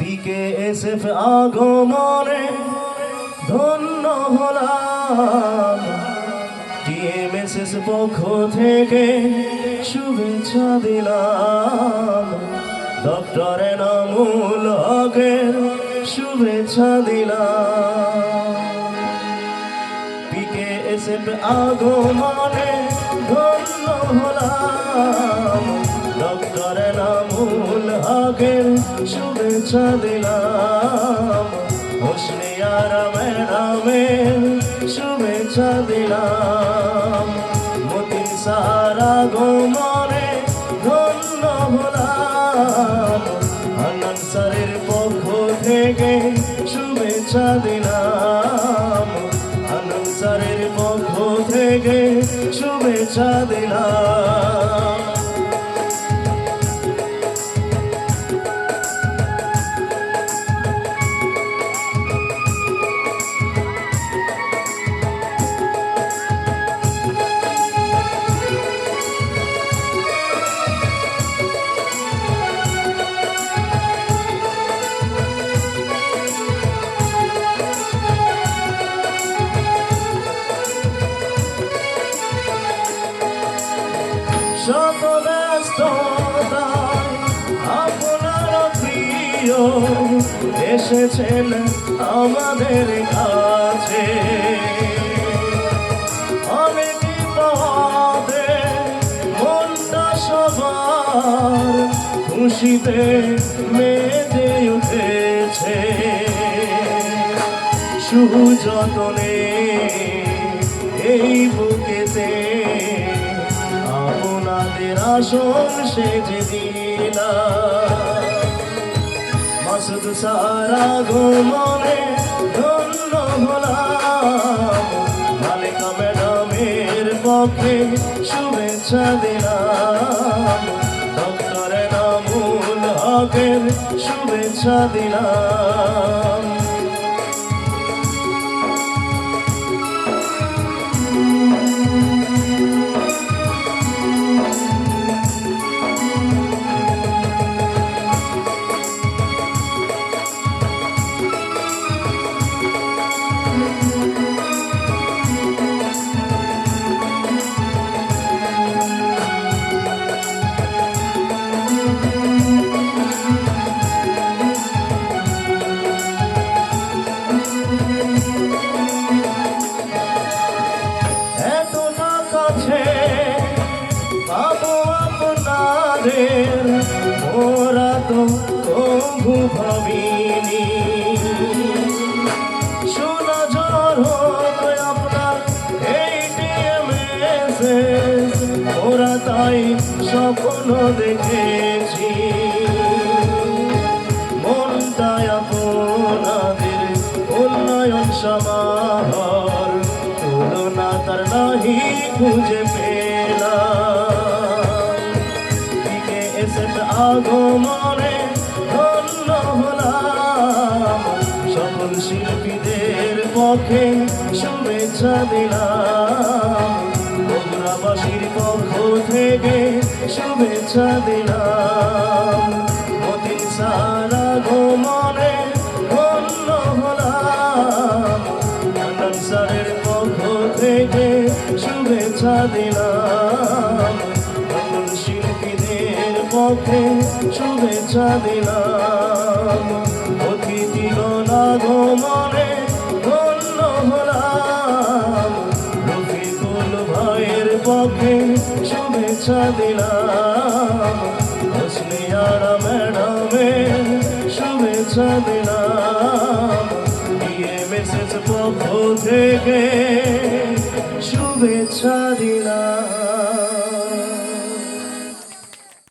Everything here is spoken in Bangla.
পিকে এসএফ আগমনে, ধন্য হলাম। টিএমএসএস পক্ষ থেকে শুভেচ্ছা দিলাম। ডক্টর এনামুল হকের শুভেচ্ছা দিলাম। এসএফ আগমনে, ধন্য হলাম। ডক্টর নামুল হকের শুভেচ্ছা দিলাম। হোসনিয়ার ম্যাডামের শুভেচ্ছা দিলাম। মতি সারা গমনে ধন্য হলাম। আনন্দ স্যারের পক্ষ থেকে শুভেচ্ছা দিলাম। শুভেচ্ছা শত আপনার প্রিয় এসেছেন আমাদের কাছে। অনেক পথে মনটা সবার খুশিতে মেতে উঠেছে। সুযতনে এই বুকেতে আপনাদের আসন সেজে দিলা মাসুদ সারা ঘুমনে ধন্য হলাম। মালিকা ম্যাডামের পক্ষে শুভেচ্ছা দিলাম। ডক্টর নামুল হকের শুভেচ্ছা দিলাম। আপনাদের ওরা তো কভু ভাবিনি। শোনা ঝড় আপনার এইটিএমএস ওরা তাই স্বপ্ন দেখেছি। সমাহর, তুলনা তার নাহি খুঁজে পেলাম। আগমনে ধন্য হলাম। সকল শিল্পীদের পক্ষে শুভেচ্ছা দিলাম। বগুড়াবাসীর পক্ষ থেকে শুভেচ্ছা দিলাম। পক্ষে শুভেচ্ছা দিলাম অতিথিগণ আগমনে ধন্য হলাম। রফিকুল ভাইয়ের পক্ষে শুভেচ্ছা দিলাম হোসনিয়ারা ম্যাডামের শুভেচ্ছা দিলাম দিয়ে মেসেজ পক্ষ থেকে শুভেচ্ছা দিলাম